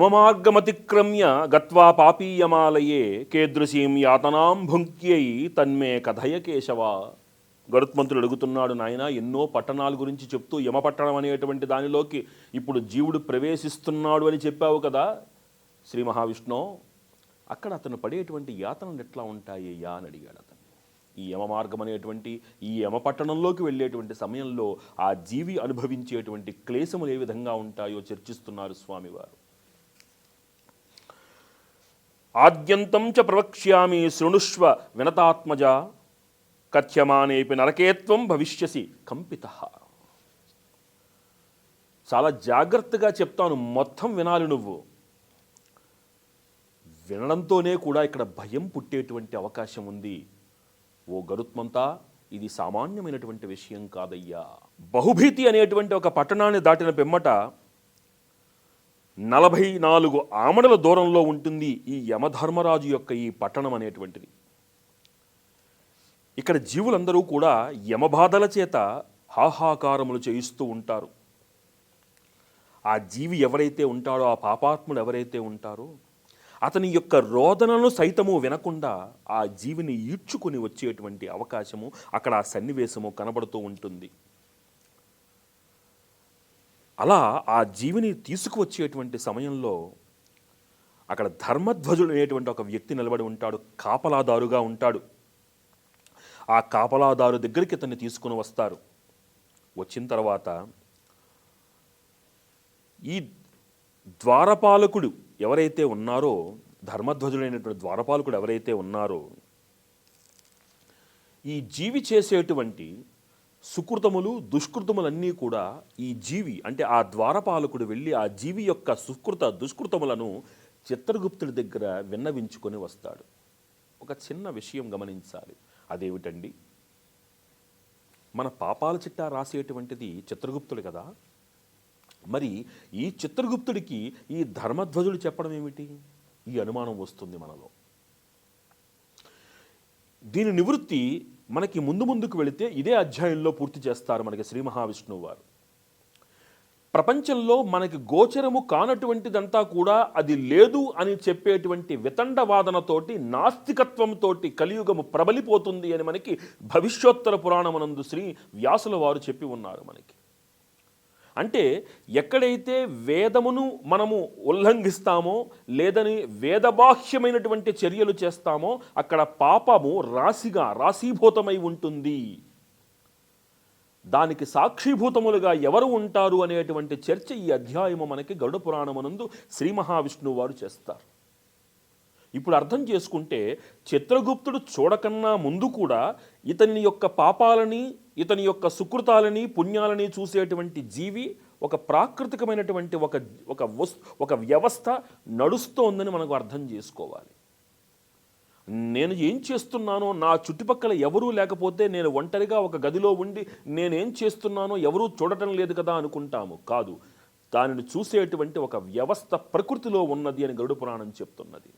యమమార్గమతిక్రమ్య గత్వా పాపీయమాలయే కేదృశీం యాతనాం భుంక్యై తన్మే కథయ కేశవ. గరుత్మంతుడు అడుగుతున్నాడు నాయన ఎన్నో పట్టణాల గురించి చెప్తూ యమపట్టణం అనేటువంటి దానిలోకి ఇప్పుడు జీవుడు ప్రవేశిస్తున్నాడు అని చెప్పావు కదా. శ్రీ మహావిష్ణు అక్కడ అతను పడేటువంటి యాతనలు ఎట్లా ఉంటాయ్యా? అని అడిగాడు అతను. ఈ యమ మార్గం అనేటువంటి ఈ యమ పట్టణంలోకి వెళ్ళేటువంటి సమయంలో ఆ జీవి అనుభవించేటువంటి క్లేశములు ఏ విధంగా ఉంటాయో చర్చిస్తున్నారు స్వామివారు. ఆద్యంతం చ ప్రవక్ష్యామి శృణుష్వ వినతాత్మజ కథ్యమానేపి నరకేత్వం భవిష్యసి కంపిత. చాలా జాగ్రత్తగా చెప్తాను మొత్తం వినాలి నువ్వు. వినడంతోనే కూడా ఇక్కడ భయం పుట్టేటువంటి అవకాశం ఉంది. ఓ గరుత్మంతా ఇది సామాన్యమైనటువంటి విషయం కాదయ్యా. బహుభీతి అనేటువంటి ఒక పట్టణాన్ని దాటిన పిమ్మట నలభై నాలుగు ఆమడల దూరంలో ఉంటుంది ఈ యమధర్మరాజు యొక్క ఈ పట్టణం అనేటువంటిది. ఇక్కడ జీవులందరూ కూడా యమబాధల చేత హాహాకారములు చేయిస్తూ ఉంటారు. ఆ జీవి ఎవరైతే ఉంటాడో ఆ పాపాత్ముడు ఎవరైతే ఉంటారో అతని యొక్క రోదనను సైతము వినకుండా ఆ జీవిని ఈడ్చుకొని వచ్చేటువంటి అవకాశము అక్కడ ఆ సన్నివేశము కనబడుతూ ఉంటుంది. అలా ఆ జీవిని తీసుకువచ్చేటువంటి సమయంలో అక్కడ ధర్మధ్వజుడు అనేటువంటి ఒక వ్యక్తి నిలబడి ఉంటాడు కాపలాదారుగా ఉంటాడు. ఆ కాపలాదారు దగ్గరికి ఇతన్ని తీసుకుని వస్తారు. వచ్చిన తర్వాత ఈ ద్వారపాలకుడు ఎవరైతే ఉన్నారో ధర్మధ్వజుడైనటువంటి ద్వారపాలకుడు ఎవరైతే ఉన్నారో ఈ జీవి చేసేటువంటి సుకృతములు దుష్కృతములన్నీ కూడా ఈ జీవి అంటే ఆ ద్వారపాలకుడు వెళ్ళి ఆ జీవి యొక్క సుకృత దుష్కృతములను చిత్రగుప్తుడి దగ్గర విన్నవించుకొని వస్తాడు. ఒక చిన్న విషయం గమనించాలి. అదేమిటండి? మన పాపాల చిట్టా రాసేటువంటిది చిత్రగుప్తుడు కదా? మరి ఈ చిత్రగుప్తుడికి ఈ ధర్మధ్వజుడు చెప్పడం ఏమిటి? ఈ అనుమానం వస్తుంది మనలో. దీని నివృత్తి మనకి ముందు ముందుకు వెళితే ఇదే అధ్యాయంలో పూర్తి చేస్తారు మనకి శ్రీ మహావిష్ణువు వారు ప్రపంచంలో మనకి గోచరము కానటువంటిదంతా కూడా అది లేదు అని చెప్పేటువంటి వితండవాదనతోటి నాస్తికత్వంతోటి కలియుగము ప్రబలిపోతుంది అని మనకి భవిష్యోత్తర పురాణమునందు శ్రీ వ్యాసుల వారు చెప్పి ఉన్నారు మనకి. అంటే ఎక్కడైతే వేదమును మనము ఉల్లంఘిస్తామో లేదని వేదబాహ్యమైనటువంటి చర్యలు చేస్తామో అక్కడ పాపము రాశిగా రాశీభూతమై ఉంటుంది. దానికి సాక్షిభూతములుగా ఎవరు ఉంటారు అనేటువంటి చర్చ ఈ అధ్యాయము మనకి గరుడ పురాణమునందు శ్రీ మహావిష్ణువు వారు చేస్తారు. ఇప్పుడు అర్థం చేసుకుంటే చిత్రగుప్తుడు చూడకన్నా ముందు కూడా ఇతని యొక్క పాపాలని ఇతని యొక్క సుకృతాలని పుణ్యాలని చూసేటువంటి జీవి ఒక ప్రాకృతికమైనటువంటి ఒక ఒక వస్ ఒక వ్యవస్థ నడుస్తోందని మనకు అర్థం చేసుకోవాలి. నేను ఏం చేస్తున్నానో నా చుట్టుపక్కల ఎవరూ లేకపోతే నేను ఒంటరిగా ఒక గదిలో ఉండి నేనేం చేస్తున్నానో ఎవరూ చూడటం లేదు కదా అనుకుంటాము. కాదు దానిని చూసేటువంటి ఒక వ్యవస్థ ప్రకృతిలో ఉన్నది అని గరుడు పురాణం చెప్తున్నది.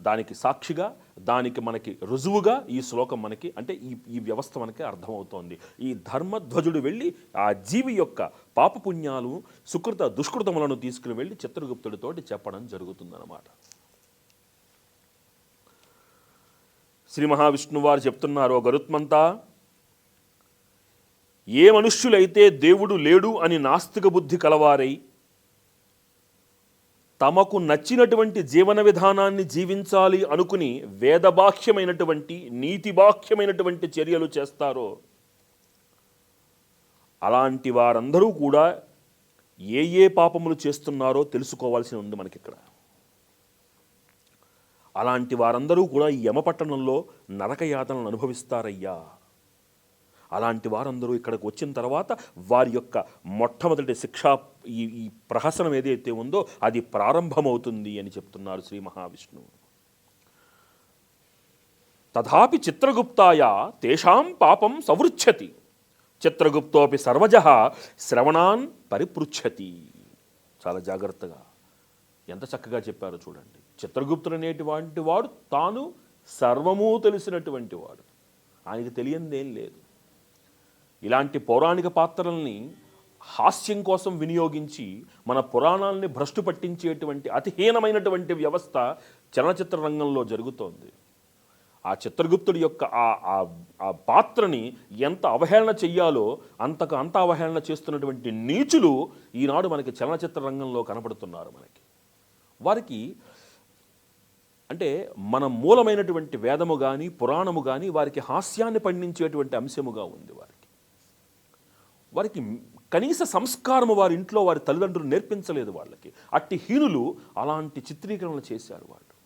దానికి సాక్షిగా దానికి మనకి రుజువుగా ఈ శ్లోకం మనకి అంటే ఈ ఈ వ్యవస్థ మనకి అర్థమవుతోంది. ఈ ధర్మధ్వజుడు వెళ్ళి ఆ జీవి యొక్క పాపపుణ్యాలు సుకృత దుష్కృతములను తీసుకుని వెళ్ళి చిత్రగుప్తుడితోటి చెప్పడం జరుగుతుందన్నమాట. శ్రీ మహావిష్ణువు వారు చెప్తున్నారు గరుత్మంతా ఏ మనుష్యులైతే దేవుడు లేడు అని నాస్తిక బుద్ధి కలవారై తమకు నచ్చినటువంటి జీవన విధానాన్ని జీవించాలి అనుకుని వేదబాహ్యమైనటువంటి నీతిబాహ్యమైనటువంటి చర్యలు చేస్తారో అలాంటి వారందరూ కూడా ఏ ఏ పాపములు చేస్తున్నారో తెలుసుకోవాల్సి ఉంది మనకిక్కడ. అలాంటి వారందరూ కూడా ఈ యమపట్టణంలో నరకయాతనలు అనుభవిస్తారయ్యా. అలాంటి వారందరూ ఇక్కడికి వచ్చిన తర్వాత వారి యొక్క మొట్టమొదటి శిక్షా ఈ ఈ ప్రహసనం ఏదైతే ఉందో అది ప్రారంభమవుతుంది అని చెప్తున్నారు శ్రీ మహావిష్ణువు. తథాపి చిత్రగుప్తాయ తేషాం పాపం సవృచ్ఛతి. చిత్రగుప్తోపి సర్వజ శ్రవణాన్ పరిపృచ్ఛతి. చాలా జాగ్రత్తగా ఎంత చక్కగా చెప్పారో చూడండి. చిత్రగుప్తుడు అనేటువంటి వాడు తాను సర్వము తెలిసినటువంటి వాడు. ఆయనకి తెలియందేం లేదు. ఇలాంటి పౌరాణిక పాత్రల్ని హాస్యం కోసం వినియోగించి మన పురాణాలని భ్రష్టు పట్టించేటువంటి అతిహీనమైనటువంటి వ్యవస్థ చలనచిత్ర రంగంలో జరుగుతోంది. ఆ చిత్రగుప్తుడి యొక్క ఆ ఆ- పాత్రని ఎంత అవహేళన చెయ్యాలో అంతకు అంత అవహేళన చేస్తున్నటువంటి నీచులు ఈనాడు మనకి చలనచిత్ర రంగంలో కనపడుతున్నారు మనకి. వారికి అంటే మన మూలమైనటువంటి వేదము కానీ పురాణము కానీ వారికి హాస్యాన్ని పండించేటువంటి అంశముగా ఉంది వారికి. వారికి కనీస సంస్కారము వారి ఇంట్లో వారి తల్లిదండ్రులు నేర్పించలేదు వాళ్ళకి. అట్టి హీనులు అలాంటి చిత్రీకరణలు చేశారు వాళ్ళు.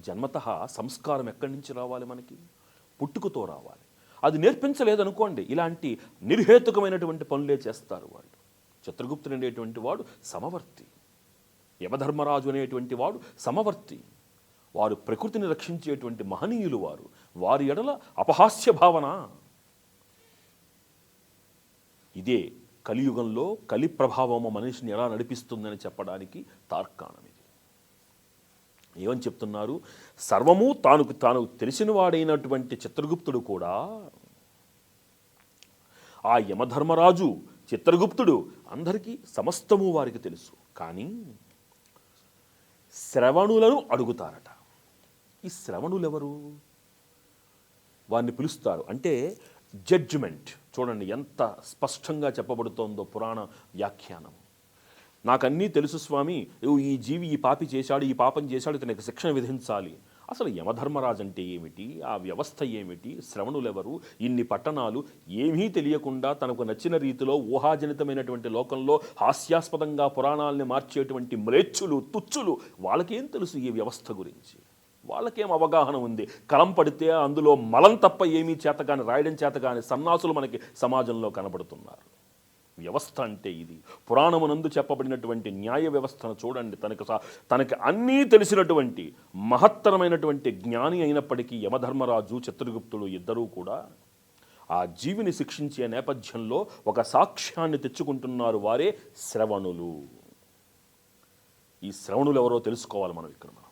జన్మత సంస్కారం ఎక్కడి నుంచి రావాలి మనకి? పుట్టుకతో రావాలి. అది నేర్పించలేదనుకోండి ఇలాంటి నిర్హేతుకమైనటువంటి పనులే చేస్తారు వాళ్ళు. చిత్రగుప్తుడు అనేటువంటి వాడు సమవర్తి. యమధర్మరాజు అనేటువంటి వాడు సమవర్తి. వారు ప్రకృతిని రక్షించేటువంటి మహనీయులు వారు. వారి ఎడల అపహాస్య భావన. ఇదే కలియుగంలో కలి ప్రభావము మనిషిని ఎలా నడిపిస్తుందని చెప్పడానికి తార్కాణం ఇది. ఏమని చెప్తున్నారు? సర్వము తాను తాను తెలిసిన వాడైనటువంటి చిత్రగుప్తుడు కూడా ఆ యమధర్మరాజు చిత్రగుప్తుడు అందరికీ సమస్తము వారికి తెలుసు. కానీ శ్రవణులను అడుగుతారట. ఈ శ్రవణులెవరు? వారిని పిలుస్తారు. అంటే జడ్జిమెంట్. చూడండి ఎంత స్పష్టంగా చెప్పబడుతోందో పురాణ వ్యాఖ్యానం. నాకన్నీ తెలుసు స్వామి. ఈ జీవి ఈ పాపి చేశాడు ఈ పాపం చేశాడు ఇతనికి శిక్షణ విధించాలి. అసలు యమధర్మరాజు అంటే ఏమిటి? ఆ వ్యవస్థ ఏమిటి? శ్రవణులెవరు? ఇన్ని పట్టణాలు? ఏమీ తెలియకుండా తనకు నచ్చిన రీతిలో ఊహాజనితమైనటువంటి లోకంలో హాస్యాస్పదంగా పురాణాలని మార్చేటువంటి మ్లేచ్చులు తుచ్చులు. వాళ్ళకేం తెలుసు ఈ వ్యవస్థ గురించి? వాళ్ళకేం అవగాహన ఉంది? కలం పడితే అందులో మలం తప్ప ఏమీ చేతగాని రాయడం చేతగాని సన్నాసులు మనకి సమాజంలో కనబడుతున్నారు. వ్యవస్థ అంటే ఇది. పురాణమునందు చెప్పబడినటువంటి న్యాయ వ్యవస్థను చూడండి. తనకు సా- తనకి అన్నీ తెలిసినటువంటి మహత్తరమైనటువంటి జ్ఞాని అయినప్పటికీ యమధర్మరాజు చిత్రగుప్తుడు ఇద్దరూ కూడా ఆ జీవిని శిక్షించే నేపథ్యంలో ఒక సాక్ష్యాన్ని తెచ్చుకుంటున్నారు వారే శ్రవణులు. ఈ శ్రవణులు ఎవరో తెలుసుకోవాలి మనం ఇక్కడ మనం.